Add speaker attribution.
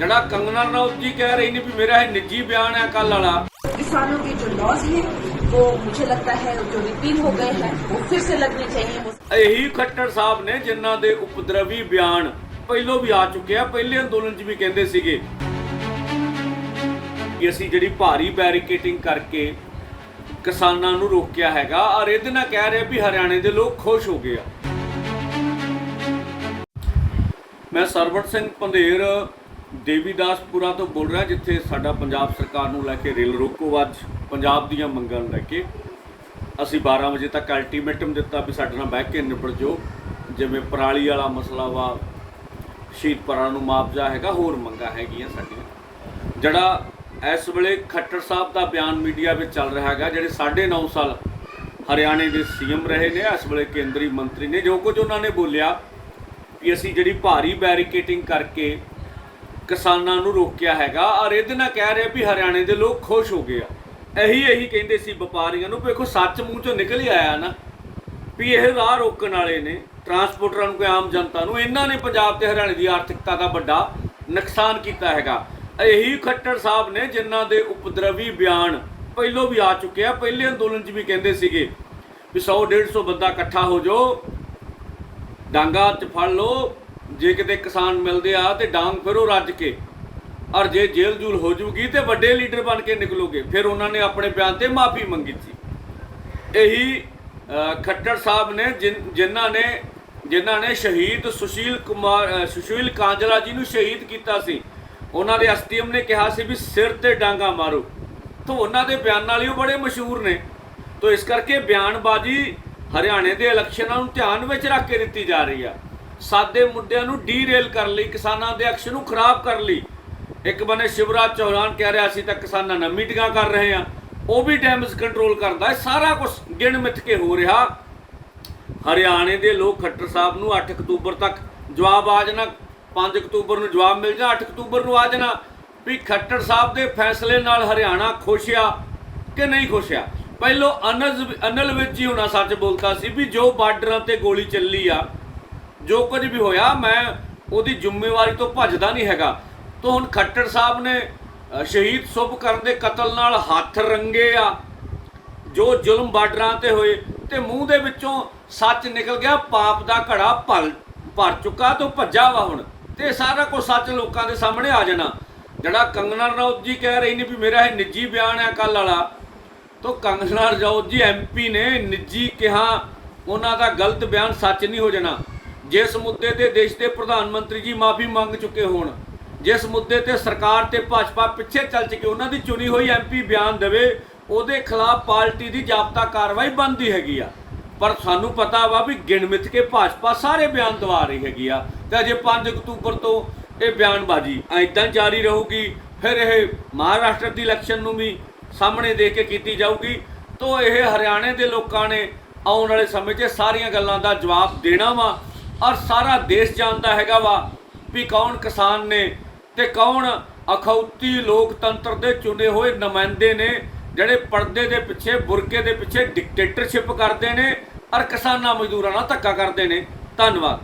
Speaker 1: ਜਿਹੜਾ ਕੰਗਨਾ ਰਣੌਤ ਜੀ ਕਹਿ ਰਹੀ ਨੇ ਵੀ ਮੇਰਾ ਇਹ ਨਿੱਜੀ ਬਿਆਨ ਹੈ ਕੱਲ ਵਾਲਾ
Speaker 2: किसानों के जो लॉज हैं वो मुझे लगता है जो रिपील हो गए हैं वो फिर से लगने चाहिए वो
Speaker 1: ਇਹੀ ਖੱਟਰ ਸਾਹਿਬ ਨੇ ਜਿਨ੍ਹਾਂ ਦੇ ਉਪਦਰਵੀ ਬਿਆਨ ਪਹਿਲੋਂ ਵੀ ਆ ਚੁੱਕੇ ਆ ਪਹਿਲੇ ਅੰਦੋਲਨ 'ਚ ਵੀ ਕਹਿੰਦੇ ਸੀਗੇ ਕਿ ਅਸੀਂ ਜਿਹੜੀ ਭਾਰੀ ਬੈਰੀਕੇਟਿੰਗ ਕਰਕੇ ਕਿਸਾਨਾਂ ਨੂੰ ਰੋਕਿਆ ਹੈਗਾ ਔਰ ਇਹਦੇ ਨਾਲ ਕਹਿ ਰਹੇ ਵੀ ਹਰਿਆਣੇ ਦੇ ਲੋਕ ਖੁਸ਼ ਹੋ ਗਏ ਆ ਮੈਂ ਸਰਵਣ ਸਿੰਘ ਪੰਧੇਰ ਦੇਵੀਦਾਸਪੁਰਾ ਤੋਂ ਬੋਲ ਰਿਹਾ ਜਿੱਥੇ ਸਾਡਾ ਪੰਜਾਬ ਸਰਕਾਰ ਨੂੰ ਲੈ ਕੇ ਰੇਲ ਰੋਕੋ ਅੱਜ, ਪੰਜਾਬ ਦੀਆਂ ਮੰਗਾਂ ਨੂੰ ਲੈ ਕੇ। ਅਸੀਂ 12 ਵਜੇ ਤੱਕ ਅਲਟੀਮੇਟਮ ਦਿੱਤਾ ਵੀ ਸਾਡੇ ਨਾਲ ਬਹਿ ਕੇ ਨਿਬੜ ਜਾਓ। ਜਿਵੇਂ ਪਰਾਲੀ ਵਾਲਾ ਮਸਲਾ ਵਾ, ਸ਼ਹੀਦ ਪਰਾਂ ਨੂੰ ਮੁਆਵਜ਼ਾ ਹੈਗਾ, ਹੋਰ ਮੰਗਾਂ ਹੈਗੀਆਂ ਸਾਡੀਆਂ। ਜਿਹੜਾ ਇਸ ਵੇਲੇ ਖੱਟਰ ਸਾਹਿਬ ਦਾ ਬਿਆਨ ਮੀਡੀਆ ਵਿੱਚ ਚੱਲ ਰਿਹਾ ਹੈਗਾ, ਜਿਹੜੇ 9.5 ਸਾਲ ਹਰਿਆਣੇ ਦੇ ਸੀਐਮ ਰਹੇ ਨੇ, ਇਸ ਵੇਲੇ ਕੇਂਦਰੀ ਮੰਤਰੀ ਨੇ, ਜੋ ਕੁਝ ਉਹਨਾਂ ਨੇ ਬੋਲਿਆ ਕਿ ਅਸੀਂ ਜਿਹੜੀ ਭਾਰੀ ਬੈਰੀਕੇਟਿੰਗ ਕਰਕੇ ਕਿਸਾਨਾਂ ਨੂੰ ਰੋਕਿਆ ਹੈਗਾ। ਔਰ ਇਹਦੇ ਨਾਲ ਕਹਿ ਰਿਹਾ ਵੀ ਹਰਿਆਣੇ ਦੇ ਲੋਕ ਖੁਸ਼ ਹੋ ਗਏ ਆ। ਇਹੀ ਇਹੀ ਕਹਿੰਦੇ ਸੀ ਵਪਾਰੀਆਂ ਨੂੰ ਵੇਖੋ ਸੱਚ ਮੂੰਹ ਚੋਂ ਨਿਕਲ ਹੀ ਆਇਆ ਨਾ, ਵੀ ਇਹ ਰਾਹ ਰੋਕਣ ਵਾਲੇ ਨੇ ਟਰਾਂਸਪੋਰਟਰਾਂ ਨੂੰ ਕੋਈ ਆਮ ਜਨਤਾ ਨੂੰ, ਇਹਨਾਂ ਨੇ ਪੰਜਾਬ ਤੇ ਹਰਿਆਣੇ ਦੀ ਆਰਥਿਕਤਾ ਦਾ ਵੱਡਾ ਨੁਕਸਾਨ ਕੀਤਾ ਹੈਗਾ। ਇਹੀ ਖੱਟਰ ਸਾਹਿਬ ਨੇ ਜਿਨ੍ਹਾਂ ਦੇ ਉਪਦਰਵੀ ਬਿਆਨ ਪਹਿਲੋਂ ਵੀ ਆ ਚੁੱਕੇ ਆ। ਪਹਿਲੇ ਅੰਦੋਲਨ 'ਚ ਵੀ ਕਹਿੰਦੇ ਸੀਗੇ ਵੀ 100 150 ਬੰਦਾ ਇਕੱਠਾ ਹੋ ਜਾਓ, ਡਾਂਗਾ 'ਚ ਫੜ ਲਓ ਜੇ ਕਿਤੇ ਕਿਸਾਨ ਮਿਲਦੇ ਆ ਤੇ ਡਾਂਗ ਫਿਰ ਉਹ ਰੱਜ ਕੇ। ਔਰ ਜੇ ਜੇਲ੍ਹ ਜੂਲ ਹੋ ਜੂਗੀ ਤੇ ਵੱਡੇ ਲੀਡਰ ਬਣ ਕੇ ਨਿਕਲੋਗੇ। ਫਿਰ ਉਹਨਾਂ ਨੇ ਆਪਣੇ ਬਿਆਨ ਤੇ ਮਾਫੀ ਮੰਗੀ ਸੀ। ਇਹੀ ਅ, ਖੱਟਰ ਸਾਹਿਬ ਨੇ ਜਿਨ- ਜਿਨ੍ਹਾਂ ਨੇ ਜਿਨ੍ਹਾਂ ਨੇ ਸ਼ਹੀਦ ਸੁਸ਼ੀਲ ਕੁਮਾਰ ਸੁਸ਼ੀਲ ਕਾਂਜਲਾ ਜੀ ਨੂੰ ਸ਼ਹੀਦ ਕੀਤਾ ਸੀ। ਉਹਨਾਂ ਦੇ ਐਸਟੀਐਮ ਨੇ ਕਿਹਾ ਸੀ ਵੀ ਸਿਰ ਤੇ ਡਾਂਗਾ ਮਾਰੋ। ਤੋਂ ਉਹਨਾਂ ਦੇ ਬਿਆਨਾਂ ਨਾਲ ਉਹ ਬੜੇ ਮਸ਼ਹੂਰ ਨੇ। ਤੋਂ ਇਸ ਕਰਕੇ ਬਿਆਨਬਾਜ਼ੀ ਹਰਿਆਣੇ ਦੇ ਇਲੈਕਸ਼ਨਾਂ ਨੂੰ ਧਿਆਨ ਵਿੱਚ ਰੱਖ ਕੇ ਦਿੱਤੀ ਜਾ ਰਹੀ ਆ। ਸਾਦੇ ਮੁੱਦਿਆਂ ਨੂੰ ਡੀਰੇਲ ਕਰਨ ਲਈ, ਕਿਸਾਨਾਂ ਦੇ ਐਕਸ਼ਨ ਨੂੰ ਖਰਾਬ ਕਰਨ ਲਈ। ਇੱਕ ਬੰਨੇ ਸ਼ਿਵਰਾਜ ਚੌਹਾਨ ਕਹਿ ਰਿਹਾ ਸੀ ਤਾਂ ਕਿਸਾਨਾਂ ਨਾਲ ਮੀਟਿੰਗਾਂ ਕਰ ਰਹੇ ਆ ਉਹ ਵੀ ਡੈਮੇਜ ਕੰਟਰੋਲ ਕਰਦਾ ਹੈ, ਸਾਰਾ ਕੁਝ ਗਿਣ ਮਿੱਥ ਕੇ ਹੋ ਰਿਹਾ। ਹਰਿਆਣੇ ਦੇ ਲੋਕ ਖੱਟਰ ਸਾਹਿਬ ਨੂੰ 8 ਅਕਤੂਬਰ ਤੱਕ ਜਵਾਬ ਆ ਜਾਣਾ। 5 ਅਕਤੂਬਰ ਨੂੰ ਜਵਾਬ ਮਿਲ ਜਾਣਾ 8 ਅਕਤੂਬਰ ਨੂੰ ਆ ਜਾਣਾ। ਵੀ ਖੱਟਰ ਸਾਹਿਬ ਦੇ ਫੈਸਲੇ ਨਾਲ ਹਰਿਆਣਾ ਖੁਸ਼ ਆ ਕਿ ਨਹੀਂ ਖੁਸ਼ ਆ? ਪਹਿਲੋ ਅਨਲ ਅਨਲ ਵਿੱਚ ਹੀ ਹੋਣਾ ਸੱਚ ਬੋਲਦਾ ਸੀ ਵੀ ਜੋ ਬਾਰਡਰਾਂ ਤੇ ਗੋਲੀ ਚੱਲੀ ਆ ਜੋ ਕੁਝ ਵੀ ਹੋਇਆ, ਮੈਂ ਉਹਦੀ ਜ਼ਿੰਮੇਵਾਰੀ ਤੋਂ ਭੱਜਦਾ ਨਹੀਂ ਹੈਗਾ। ਤੋਂ ਹੁਣ ਖੱਟਰ ਸਾਹਿਬ ਨੇ ਸ਼ਹੀਦ ਸੁਭ ਕਰਨ ਦੇ ਕਤਲ ਨਾਲ ਹੱਥ ਰੰਗੇ ਆ, ਜੋ ਜ਼ੁਲਮ ਬਾਰਡਰਾਂ ਤੇ ਹੋਏ, ਤੇ ਮੂੰਹ ਦੇ ਵਿੱਚੋਂ ਸੱਚ ਨਿਕਲ ਗਿਆ, ਪਾਪ ਦਾ ਘੜਾ ਭਰ ਭਰ ਚੁੱਕਾ, ਤੋਂ ਭੱਜਾ ਵਾ ਹੁਣ। ਤੇ ਸਾਰਾ ਕੁਝ ਸੱਚ ਲੋਕਾਂ ਦੇ ਸਾਹਮਣੇ ਆ ਜਾਣਾ। ਜਿਹੜਾ ਕੰਗਨਾ ਰਣੌਤ ਜੀ ਕਹਿ ਰਹੀ ਨੇ ਵੀ ਮੇਰਾ ਇਹ ਨਿੱਜੀ ਬਿਆਨ ਹੈ ਕੱਲ ਵਾਲਾ, ਤੋਂ ਕੰਗਨਾ ਰਣੌਤ ਜੀ ਐਮਪੀ ਨੇ ਨਿੱਜੀ ਕਿਹਾ, ਉਹਨਾਂ ਦਾ ਗਲਤ ਬਿਆਨ ਸੱਚ ਨਹੀਂ ਹੋ ਜਾਣਾ। ਜਿਸ ਮੁੱਦੇ ਤੇ ਦੇਸ਼ ਦੇ ਪ੍ਰਧਾਨ ਮੰਤਰੀ ਜੀ ਮਾਫੀ ਮੰਗ ਚੁੱਕੇ ਹੋਣ, ਜਿਸ ਮੁੱਦੇ ਤੇ ਸਰਕਾਰ ਤੇ ਭਾਜਪਾ ਪਿੱਛੇ ਚੱਲ ਚੁੱਕੀ, ਉਹਨਾਂ ਦੀ ਚੁਣੀ ਹੋਈ ਐਮਪੀ ਬਿਆਨ ਦੇਵੇ, ਉਹਦੇ ਖਿਲਾਫ ਪਾਰਟੀ ਦੀ ਜਾਬਤਾ ਕਾਰਵਾਈ ਬੰਦੀ ਹੈਗੀ ਆ। ਪਰ ਸਾਨੂੰ ਪਤਾ ਵਾ ਵੀ ਗਿਣ ਮਿਥ ਕੇ ਭਾਜਪਾ ਸਾਰੇ ਬਿਆਨ ਦਵਾ ਰਹੀ ਹੈਗੀ ਆ। ਤੇ ਅਜੇ 5 ਅਕਤੂਬਰ ਤੋਂ ਇਹ ਬਿਆਨਬਾਜ਼ੀ ਐਦਾਂ ਜਾਰੀ ਰਹੂਗੀ, ਫਿਰ ਇਹ ਮਹਾਰਾਸ਼ਟਰ ਦੀ ਇਲੈਕਸ਼ਨ ਨੂੰ ਵੀ ਸਾਹਮਣੇ ਦੇ ਕੇ ਕੀਤੀ ਜਾਊਗੀ। ਤੋਂ ਇਹ ਹਰਿਆਣੇ ਦੇ ਲੋਕਾਂ ਨੇ ਆਉਣ ਵਾਲੇ ਸਮੇਂ 'ਚ ਸਾਰੀਆਂ ਗੱਲਾਂ ਦਾ ਜਵਾਬ ਦੇਣਾ ਵਾ। ਔਰ ਸਾਰਾ ਦੇਸ਼ ਜਾਣਦਾ ਹੈਗਾ ਵਾ ਵੀ ਕੌਣ ਕਿਸਾਨ ਨੇ ਤੇ ਕੌਣ ਅਖੌਤੀ ਲੋਕਤੰਤਰ ਦੇ ਚੁਣੇ ਹੋਏ ਨੁਮਾਇੰਦੇ ਨੇ, ਜਿਹੜੇ ਪਰਦੇ ਦੇ ਪਿੱਛੇ, ਬੁਰਕੇ ਦੇ ਪਿੱਛੇ ਡਿਕਟੇਟਰਸ਼ਿਪ ਕਰਦੇ ਨੇ ਔਰ ਕਿਸਾਨਾਂ ਮਜ਼ਦੂਰਾਂ ਨਾਲ ਧੱਕਾ ਕਰਦੇ ਨੇ। ਧੰਨਵਾਦ।